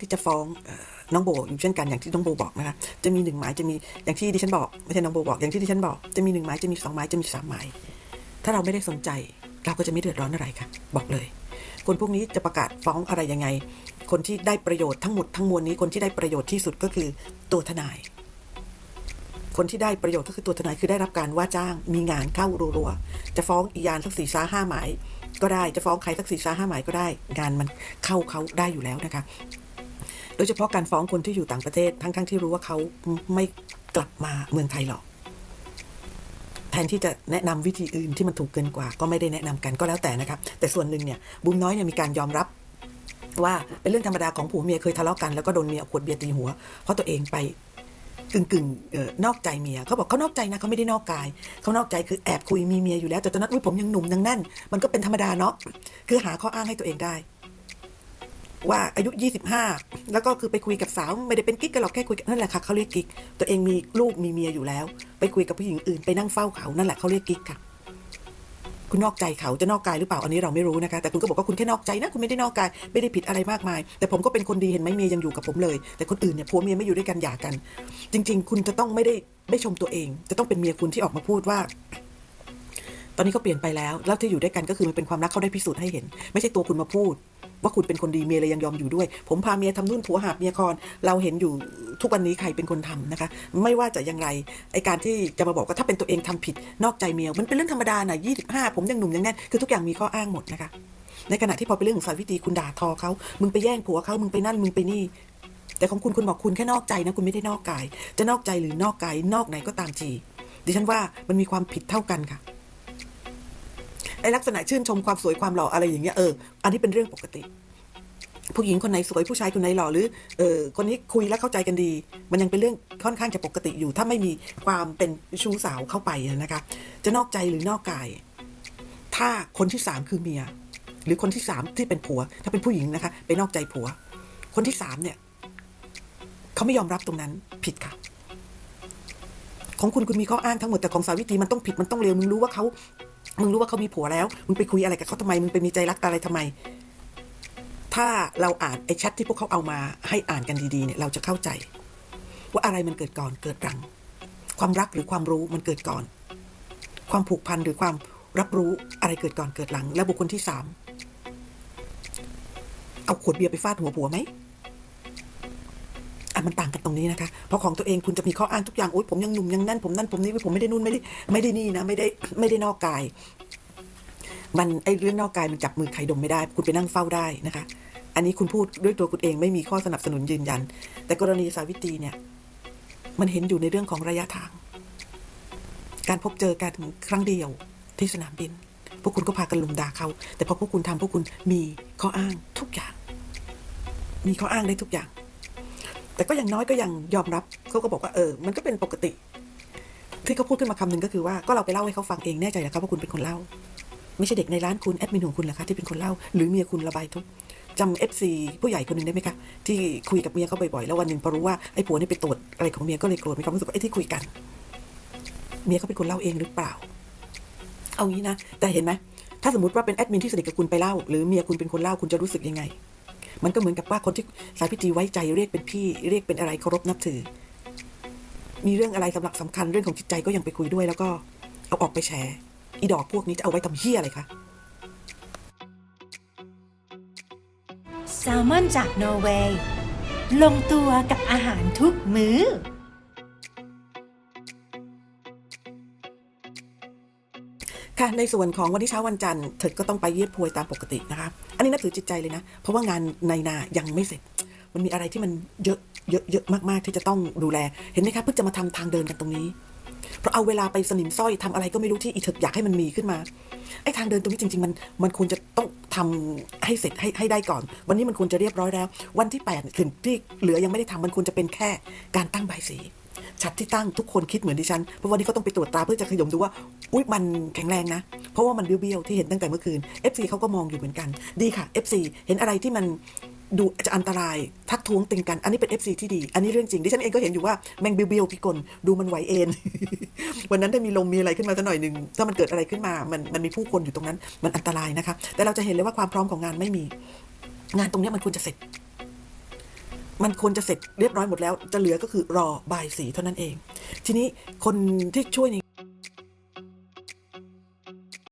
ที่จะฟ้องน้องโบอยู่เช่นกันอย่างที่น้องโบบอกนะคะจะมีหนึ่งหมายจะมีอย่างที่ดิฉันบอกไม่ใช่น้องโบบอกอย่างที่ดิฉันบอกจะมีหนึ่งหมายจะมีสองหมายจะมีสามหมายถ้าเราไม่ได้สนใจเราก็จะไม่เดือดร้อนอะไรค่ะ บอกเลย คนพวกนี้จะประกาศฟ้องอะไรยังไง คนที่ได้ประโยชน์ทั้งหมดทั้งมวลนี้คนที่ได้ประโยชน์ที่สุดก็คือตัวทนาย คนที่ได้ประโยชน์ก็คือตัวทนายคือได้รับการว่าจ้างมีงานเข้ารัวๆจะฟ้องอียานสักสี่ซ้าห้าหมายก็ได้จะฟ้องใครสักสี่ซ้าห้าหมายก็ได้ งานมันเข้าเขาได้อยู่แล้วนะคะ โดยเฉพาะการฟ้องคนที่อยู่ต่างประเทศ ทั้งๆที่รู้ว่าเขาไม่กลับมาเมืองไทยหรอก แทนที่จะแนะนำวิธีอื่นที่มันถูกเกินกว่า ก็ไม่ได้แนะนำกันก็แล้วแต่นะครับ แต่ส่วนหนึ่งเนี่ยบุมน้อยเนี่ยมีการยอมรับว่าเป็นเรื่องธรรมดาของผัวเมียเคยทะเลาะกันแล้วก็โดนเมียขวดเบียร์ตีหัว เพราะตัวเองไปกึ่งกึ่งๆนอกใจเมียเขาบอกเขานอกใจนะเขาไม่ได้นอกกายเขานอกใจคือแอบคุยมีเมียอยู่แล้วแต่ตอนนั้นอุ้ยผมยังหนุ่มยังแน่น มันก็เป็นธรรมดาเนาะคือหาข้ออ้างให้ตัวเองได้ ว่าอายุ 25 แล้วก็คือไปคุยกับสาวไม่ได้เป็นกิ๊กกันหรอกแค่คุยกันนั่นแหละค่ะเขาเรียกกิ๊กตัวเองมีลูกมีเมียอยู่แล้ว ไปคุยกับผู้หญิงอื่นไปนั่งเฝ้าเขานั่นแหละเขาเรียกกิ๊กค่ะ คุณนอกใจเขาจะนอกกายหรือเปล่าอันนี้เราไม่รู้นะคะ แต่คุณก็บอกว่าคุณแค่นอกใจนะคุณไม่ได้นอกกายไม่ได้ผิดอะไรมากมาย แต่ผมก็เป็นคนดีเห็นไหมเมียยังอยู่กับผมเลย แต่คนอื่นเนี่ยผัวเมียไม่อยู่ด้วยกันหย่ากัน จริง ๆ คุณจะต้องไม่ได้ไม่ชมตัวเอง จะต้องเป็นเมียคุณที่ออกมาพูดว่าตอนนี้เขาเปลี่ยนไปแล้ว แล้วที่อยู่ด้วยกันก็คือมันเป็นความรักเขาได้พิสูจน์ให้เห็น ไม่ใช่ตัวคุณมาพูด ว่าคุณเป็นคนดีเมียเลยยังยอมอยู่ด้วย ผมพาเมียทำนู่นผัวหาบเมียคอนเราเห็นอยู่ทุกวันนี้ใครเป็นคนทำนะคะ ไม่ว่าจะอย่างไรไอการที่จะมาบอกว่าถ้าเป็นตัวเองทำผิดนอกใจเมียมันเป็นเรื่องธรรมดานะยี่สิบห้าผมยังหนุ่มยังแน่นคือทุกอย่างมีข้ออ้างหมดนะคะ ในขณะที่พอเป็นเรื่องของสายวิธีคุณด่าทอเขามึงไปแย่งผัวเขามึงไปนั่นมึงไปนี่แต่ของคุณคุณบอกคุณแค่นอกใจนะคุณไม่ได้นอกกาย จะนอกใจหรือนอกกายนอกไหนก็ตามทีดิฉันว่ามันมีความผิดเท่ากันค่ะ อลักษณะชื่นชมความสวยความหล่ออะไรอย่างเงี้ยเอออันนี้เป็นเรื่องปกติ ผู้หญิงคนไหนสวยผู้ชายคนไหนหล่อหรือเออคนนี้คุยแล้วเข้าใจกันดี มันยังเป็นเรื่องค่อนข้างจะปกติอยู่ ถ้าไม่มีความเป็นชู้สาวเข้าไปนะคะ จะนอกใจหรือนอกกาย ถ้าคนที่สามคือเมีย หรือคนที่สามที่เป็นผัว ถ้าเป็นผู้หญิงนะคะไปนอกใจผัว คนที่สามเนี่ยเขาไม่ยอมรับตรงนั้นผิดค่ะของคุณคุณมีข้ออ้างทั้งหมดแต่ของสาวิตรีมันต้องผิดมันต้องเร็วมึงรู้ว่าเขา มึงรู้ว่าเขามีผัวแล้ว มึงไปคุยอะไรกับเขาทำไม มึงไปมีใจรักอะไรทำไม ถ้าเราอ่านไอ้แชทที่พวกเขาเอามาให้อ่านกันดีๆเนี่ยเราจะเข้าใจ ว่าอะไรมันเกิดก่อนเกิดหลัง ความรักหรือความรู้มันเกิดก่อน ความผูกพันหรือความรับรู้อะไรเกิดก่อนเกิดหลัง และบุคคลที่สามเอาขวดเบียร์ไปฟาดหัวผัวไหม มันต่างกันตรงนี้นะคะ เพราะของตัวเองคุณจะมีข้ออ้างทุกอย่าง โอ๊ยผมยังหนุ่มยังแน่นผมนั่นผมนี่ผมไม่ได้นู่นไม่ได้ไม่ได้นี่นะไม่ได้ไม่ได้นอกกาย มันไอเรื่องนอกกายมันจับมือใครดมไม่ได้ คุณไปนั่งเฝ้าได้นะคะ อันนี้คุณพูดด้วยตัวคุณเองไม่มีข้อสนับสนุนยืนยัน แต่กรณีสาวิตรีเนี่ย มันเห็นอยู่ในเรื่องของระยะทาง การพบเจอกันครั้งเดียวที่สนามบิน พวกคุณก็พากันลุมด่าเขา แต่พอพวกคุณทำพวกคุณมีข้ออ้างทุกอย่าง มีข้ออ้างได้ทุกอย่าง แต่ก็ย่างน้อยก็ยังยอมรับเขาก็บอกว่าเออ มันก็เป็นปกติ ที่เขาพูดขึ้นมาคำหนึ่งก็คือว่าก็เราไปเล่าให้เขาฟังเองแน่ใจแล้วครับว่าคุณเป็นคนเล่า ไม่ใช่เด็กในร้านคุณแอดมินของคุณเหรอคะที่เป็นคนเล่า หรือเมียคุณระบายทุกจำเอฟซีผู้ใหญ่คนหนึ่งได้ไหมคะที่คุยกับเมียเขาบ่อยๆแล้ววันหนึ่งพอรู้ว่าไอ้ผัวนี่ไปตรวจอะไรของเมียก็เลยโกรธมีความรู้สึกว่าไอ้ที่คุยกัน เมียเขาเป็นคนเล่าเองหรือเปล่า เอางี้นะแต่เห็นไหมถ้าสมมติว่าเป็นแอดมินที่สนิทกับคุณไปเล่า หรือเมียคุณเป็นคนเล่าคุณจะรู้สึกยังไง มันก็เหมือนกับว่าคนที่สายพิธีไว้ใจเรียกเป็นพี่เรียกเป็นอะไรเคารพนับถือ มีเรื่องอะไรสำหรับสำคัญเรื่องของจิตใจก็ยังไปคุยด้วย แล้วก็เอาออกไปแชร์อีดอกพวกนี้จะเอาไว้ทำเฮี้ยอะไรคะแซลมอนจากนอร์เวย์ลงตัวกับอาหารทุกมื้อ ค่ะในส่วนของวันที่เช้าวันจันทร์เธอก็ต้องไปเยี่ยมพวยตามปกตินะคะ อันนี้นับถือจิตใจเลยนะ เพราะว่างานในนายังไม่เสร็จ มันมีอะไรที่มันเยอะเยอะเยอะมากๆที่จะต้องดูแล เห็นไหมคะเพิ่งจะมาทำทางเดินกันตรงนี้ เพราะเอาเวลาไปสนิมสร้อยทำอะไรก็ไม่รู้ที่อีเถิกอยากให้มันมีขึ้นมา ไอ้ทางเดินตรงนี้จริง ๆ มันมันควรจะต้องทำให้เสร็จให้ให้ได้ก่อน วันนี้มันควรจะเรียบร้อยแล้ว วันที่8ถึงที่เหลือยังไม่ได้ทำมันควรจะเป็นแค่การตั้งใบสี ชัดที่ตั้งทุกคนคิดเหมือนดิฉัน เพราะวันนี้เขาต้องไปตรวจตาเพื่อจะขยมดูว่า อุ๊ยมันแข็งแรงนะ เพราะว่ามันเบี้ยวๆที่เห็นตั้งแต่เมื่อคืน FC เขาก็มองอยู่เหมือนกัน ดีค่ะ FC เห็นอะไรที่มันดูจะอันตรายทักท้วงติงกัน อันนี้เป็น FC ที่ดี อันนี้เรื่องจริง ดิฉันเองก็เห็นอยู่ว่าแมงเบียวๆพิกลดูมันไหวเอ็นวันนั้นถ้ามีลมมีอะไรขึ้นมาสักหน่อยหนึ่งถ้ามันเกิดอะไรขึ้นมา มันมันมีผู้คนอยู่ตรงนั้น มันอันตรายนะคะ แต่เราจะเห็นเลยว่าความพร้อมของงานไม่มี งานตรงนี้มันควรจะเสร็จ มันควรจะเสร็จเรียบร้อยหมดแล้ว จะเหลือก็คือรอบายสีเท่านั้นเอง ทีนี้คนที่ช่วยใน